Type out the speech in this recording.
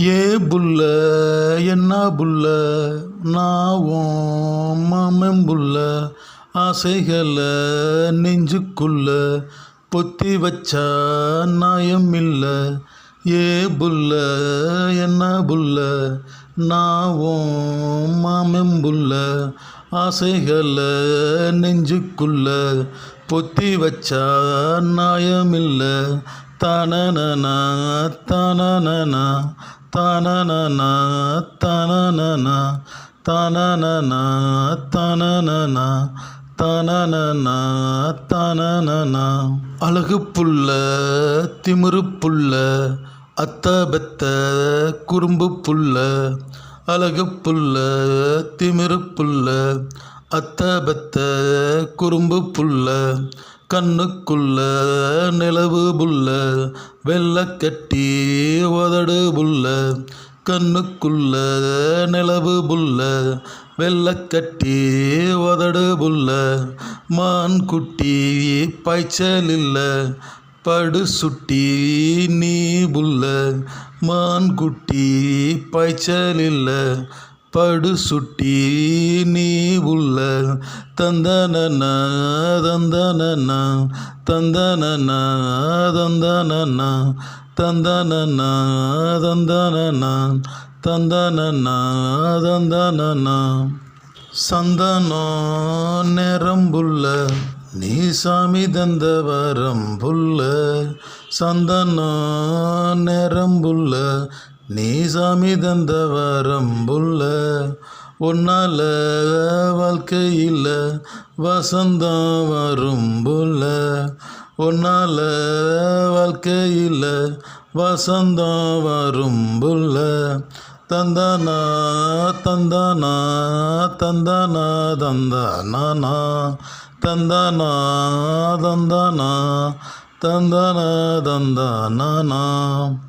ஏ புல்ல என்ன புல்ல நான் உன் ஆசைகளை நெஞ்சுக்குள்ள பொத்தி வச்சா நாயம் இல்லை ஏ புல்ல என்ன புல்ல நான் உன் ஆசைகளை நெஞ்சுக்குள்ள பொத்தி வச்சா நாயமில்லை. தனனா தனனா தனனா தனனா தனனா தனனா தனனா தானனா அழகு புல்ல திமிரு புல்ல அத்த பெத்த குறும்பு புல்ல அழகு புல்ல திமிரு புல்ல அத்த பெத்த குறும்பு புல்ல கண்ணுக்குள்ள நிலவு புல்ல வெள்ளக்கட்டி உதடு புல்ல கண்ணுக்குள்ள நிலவு புல்ல வெள்ளக்கட்டி உதடு புல்ல மான் குட்டி பாய்ச்சல் இல்லை படு சுட்டி நீ புல்ல மான் குட்டி பாய்ச்சல் இல்லை படு சுட்டி நீ உள்ள தந்தனனா தந்தனனா தந்தனனா தந்தனனா தந்தனனா தந்தனனா தந்தனனா தந்தனனா. சந்தனம் நிரம்புள்ள நீ சாமி தந்த வரம்புள்ள சந்தனம் நிரம்புள்ள நீ சாமி தந்த வரம்புள்ள உன்னால வாழ்க்கையில் வசந்தம் வரும்புள்ள உன்னால வாழ்க்கையில் வசந்தம் வரும்புள்ள தந்தானா தந்தானா தந்தானா தந்தானா தந்தானா தந்தானா தந்தானா தந்தானா.